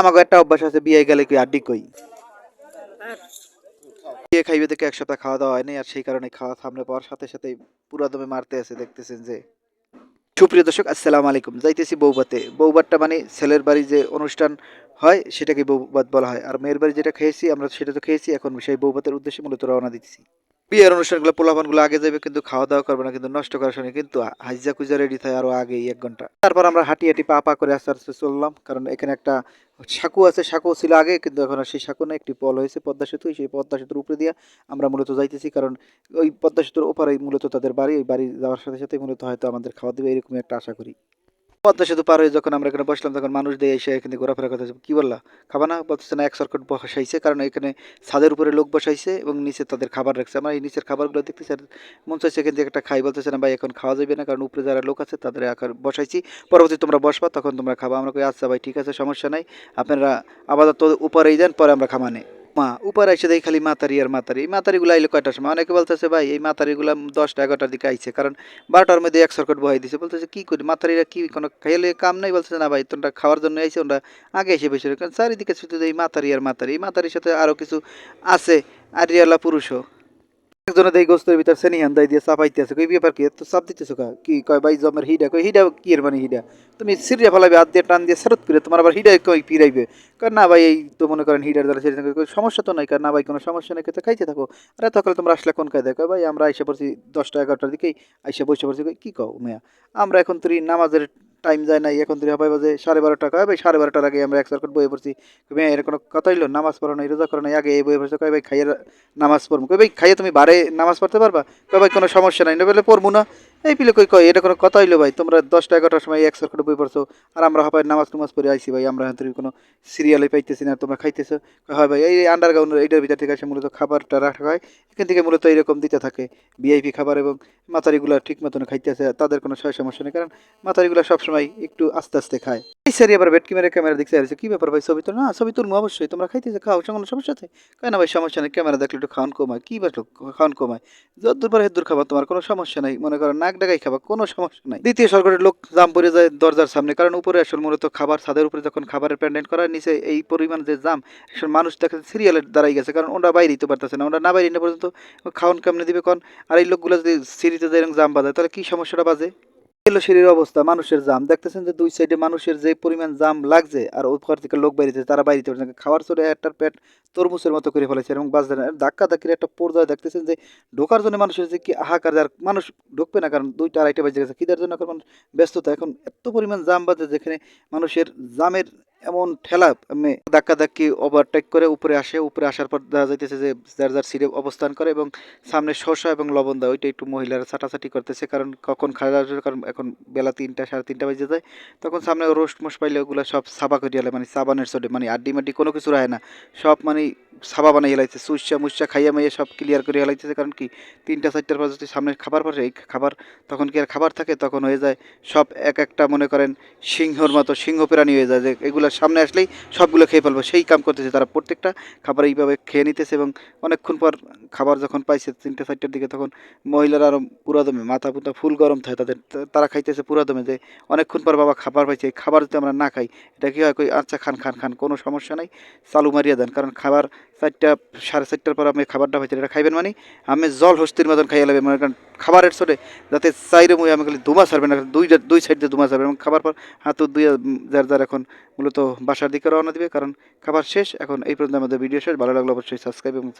আমাকে একটা অভ্যাস আছে, বিয়ে গেলে কি আড্ডি কই বিয়ে খাইবে দেখে এক সপ্তাহ খাওয়া দাওয়া হয়নি আর সেই কারণে খাওয়া সামনে পাওয়ার সাথে সাথে পুরা দমে মারতে আছে, দেখতেছেন যে। সুপ্রিয় দর্শক, আসসালামু আলাইকুম। যাইতেছি বৌবাতে। বৌবাতটা মানে ছেলের বাড়ি যে অনুষ্ঠান হয়, সেটাকে বৌবাত বলা হয়। আর মেয়ের বাড়ি যেটা খেয়েছি, আমরা সেটা তো খেয়েছি, এখন সেই বৌবাতের উদ্দেশ্যে মূলত রওনা দিচ্ছি বিয়ের অনুষ্ঠানগুলো, পোলাপানগুলো আগে যাবে কিন্তু খাওয়া দাওয়া করবে না, কিন্তু নষ্ট করার সময় কিন্তু হাইজা কুজা রেডি থাকে আরও আগে এক ঘণ্টা। তারপর আমরা হাঁটি হাঁটি পা পা করে আস্তে আস্তে চললাম, কারণ এখানে একটা সাঁকু আছে, সাঁকু ছিল আগে, কিন্তু এখন সেই সাঁকু না একটি পল হয়েছে পদ্মা সেতু, সেই পদ্মা সেতুর উপরে দিয়ে আমরা মূলত যাইতেছি, কারণ ওই পদ্মা সেতুর ওপারে মূলত তাদের বাড়ি, ওই বাড়ি যাওয়ার সাথে সাথে মূলত হয়তো আমাদের খাওয়া দেবে এরকমই একটা আশা করি। পদ্মা সেতু পার হয়ে যখন আমরা এখানে বসলাম, তখন মানুষ দিয়ে এসে এখানে ঘোরাফেরা করতেছে। কি বললা? খাবা না বলতেছে না, এক সরকট বসাইছে, কারণ এখানে ছাদের উপরে লোক বসাইছে এবং নিচে তাদের খাবার রাখছে। আমরা এই নিচের খাবারগুলো দেখতেছি আর মন চাইছে এখান থেকে একটা খাই। বলতেছে না, ভাই, এখন খাওয়া যাবে না, কারণ উপরে যারা লোক আছে, তাদের আকার বসাইছি। পরবর্তী তোমরা বসবা, তখন তোমরা খাবা। আমরা কই আচ্ছা ভাই, ঠিক আছে, সমস্যা নাই। আপনারা আপাতত উপরেই দেন, পরে আমরা খামানে। মা, উপর এসে দেখি খালি মাতারি আর মাতারি। এই মাতারিগুলো আইলে কয়টার সময়? অনেকে বলতেছে, ভাই, এই মাতারিগুলো দশটা এগারোটার দিকে আইছে। কারণ বারোটার মধ্যে এক সরকট বহাই দিছে। বলতেছে, কী করি? মাতারিরা কি কোনো খেলে কাম নাই? বলতেছে, না ভাই, তোমরা খাওয়ার জন্য আইসে ওরা আগে এসে বসে কারণ চারিদিকে শুধু এই মাতারি আর মাতারি। এই মাতারির সাথে আরও কিছু আছে, আরিয়ালা পুরুষও। একজনে দেই গোস্তের ভিতর সেনি হান্দাই দিয়ে চাপাইতে আছে, কই ব্যাপার কি? তো চাপ দিতেছো কা? কি কয় ভাই জমের হিডা? কই হিডা কি এর মানে হিডা? তুমি সিরিয়া ফলাবে হাত দিয়ে টান দিয়ে সেরত করে, তোমার আবার হিডা কই পিরাইবে কারণ না ভাই, এই তো মনে করেন হিডার দ্বারা সেরি সমস্যা তো নাই কারণ না ভাই, কোনো সমস্যা নেই তো খাইতে থাকো। আরে তখন তোমরা আসলে কোন কয় ভাই, আমরা আইসা পড়ছি দশটা এগারোটার দিকেই, আইসা বসে পড়ছি কি কও মেয়া? আমরা এখন তুই নামাজের টাইম যায় নাই, এখন তুই হবে বাজে সাড়ে বারোটা। কয় ভাই, সাড়ে বারোটার আগে আমরা এক সার্কট বয়ে পড়ছি তুমি এর কোনো কথা হইল? নামাজ পড়ো নাই, রোজা করো নাই, আগে এই বয়ে পড়ছে। কয় ভাই, খাইয়ে নামাজ পড়ব। কয় ভাই, খাইয়ে তুমি বারে নামাজ পড়তে পারবা? কয় ভাই, কোনো সমস্যা নাই বলে পড়ব না। এই পিলে কই কয় এটা কোনো কথা হইল ভাই? তোমরা দশটা, এগারোটার সময় এক সার্কিট বই পড়ছো, আর আমরা হবে নামাজ টুমাজ পড়ে আইছি ভাই, আমরা এখন কোনো সিরিয়ালে পাইতেছি না, তোমরা খাইতেছো। হয় ভাই, এই আন্ডারগ্রাউন্ডের এইটার ভিতর থেকে আসে মূলত খাবারটা রাখা হয়। এখান থেকে মূলত এইরকম দিতে থাকে ভিআইপি খাবার এবং মাতারিগুলো ঠিক মতন খাইতেছে, তাদের কোনো সয় সমস্যা নেই, কারণ মাতারিগুলো সবসময় একটু আস্তে আস্তে খায়। এই সারি আবার বেটকি মেরে ক্যামেরা দেখতে আসছে কি ব্যাপার ভাই, ছবি তো না, ছবি তুলবো অবশ্যই, তোমরা খাইতেছে, খাও, কোনো সমস্যা আছে? কেন না ভাই, সমস্যা নেই ক্যামেরা দেখলে একটু খাওয়ান কমায়, কী বাসলো খাওয়ান কমায়? যদ্দূর পরে হেদ্দুর খাবার, তোমার কোনো সমস্যা নাই, মনে করো নাক ডাকাই খাবা, কোনো সমস্যা নাই। দ্বিতীয় সরকারের লোক জাম পরে যায় দরজার সামনে, কারণ উপরে আসল মূলত খাবার, ছাদের উপরে যখন খাবারের প্যান্ডেন্ট করা নিচে এই পরিমাণ যে জাম, আসলে মানুষ দেখে সিরিয়ালের দাঁড়াই গেছে, কারণ ওরা বাইরে দিতে পারতেছে না, ওরা না বাইরে পর্যন্ত খাওয়ান কেমনে দিবে কারণ আর এই লোকগুলো যদি সিঁড়িতে যায় জাম বাজায়, তাহলে কি সমস্যাটা বাজে? এলো অবস্থা, মানুষের জাম। দেখতেছেন যে দুই সাইডে মানুষের যে পরিমাণ জাম লাগছে, আর থেকে লোক তারা পারছে খাওয়ার পেট তরমুজের মতো করে ফেলেছে, এবং না ধাক্কা ধাক্কির একটা পর্যায়ে দেখতেছেন যে ঢোকার জন্য মানুষের যে কি আহাকার আর মানুষ ঢুকবে না, কারণ দুইটা আড়াইটা বাজে গেছে। খিদার জন্য? এখন মানুষ ব্যস্ততা। এখন এত পরিমাণ জাম বাজে যেখানে মানুষের জামের এমন ঠেলা, এমনি ধাক্কা ধাক্কি ওভারটেক করে উপরে আসে। উপরে আসার পর দেখা যাইতেছে যে যার যার সিটে অবস্থান করে এবং সামনে শসা এবং লবণ দেওয়া ওইটা একটু মহিলারা ছাটাছাটি করতেছে কারণ কখন খাওয়া কারণ এখন বেলা তিনটা, সাড়ে তিনটা বাজে যায়। তখন সামনে রোস্ট মোস পাইলে ওগুলো সব সাবা করে আলে মানে সাবানের সোডে মানে আড্ডি মাড্ডি কোনো কিছু রায় না। সব মানে সাবা বানাই হেলাইছে সুসা মুসা খাইয়া মাইয়া সব ক্লিয়ার করে হেলাইতেছে কারণ কি তিনটা, চারটার পর যদি সামনে খাবার পড়ে, এই খাবার তখন কি আর খাবার থাকে? তখন হয়ে যায় সব এক একটা মনে করেন সিংহর মতো, সিংহ প্রাণী হয়ে যায় যে এগুলো সামনে আসলেই সবগুলো খেয়ে ফেলব। সেই কাম করতেছে তারা প্রত্যেকটা খাবার এইভাবে খেয়ে নিতেছে এবং অনেকক্ষণ পর খাবার যখন পাইছে তিনটে, চারটার দিকে তখন মহিলারা আরও পুরা দমে মাথা পুতা ফুল গরম থাকে তাদের। তারা খাইতেছে পুরা দমে যে অনেকক্ষণ পর বাবা খাবার পাইছে, এই খাবার যদি আমরা না খাই, এটা কি হয়? কই আচ্ছা খান খান খান, কোনো সমস্যা নাই, চালু মারিয়ে দেন। কারণ খাবার চারটা, সাড়ে চারটার পর আমি খাবারটা পাইছি এটা খাইবেন মানে আমি জল হস্তির মতন খাইয়ে লাগবে মানে কারণ খাবারের ছোটে যাতে চাইরে মুই আমি খালি দুমা সারবে না, দুই দুই সাইড দিয়ে দুমা সারবে এবং খাবার পর হাত দুই যার যার এখন মূলত বাসার দিকে রওনা দিবে, কারণ খাবার শেষ, এখন এই পর্যন্ত আমাদের ভিডিও শেষ। ভালো লাগল অবশ্যই সাবস্ক্রাইব এবং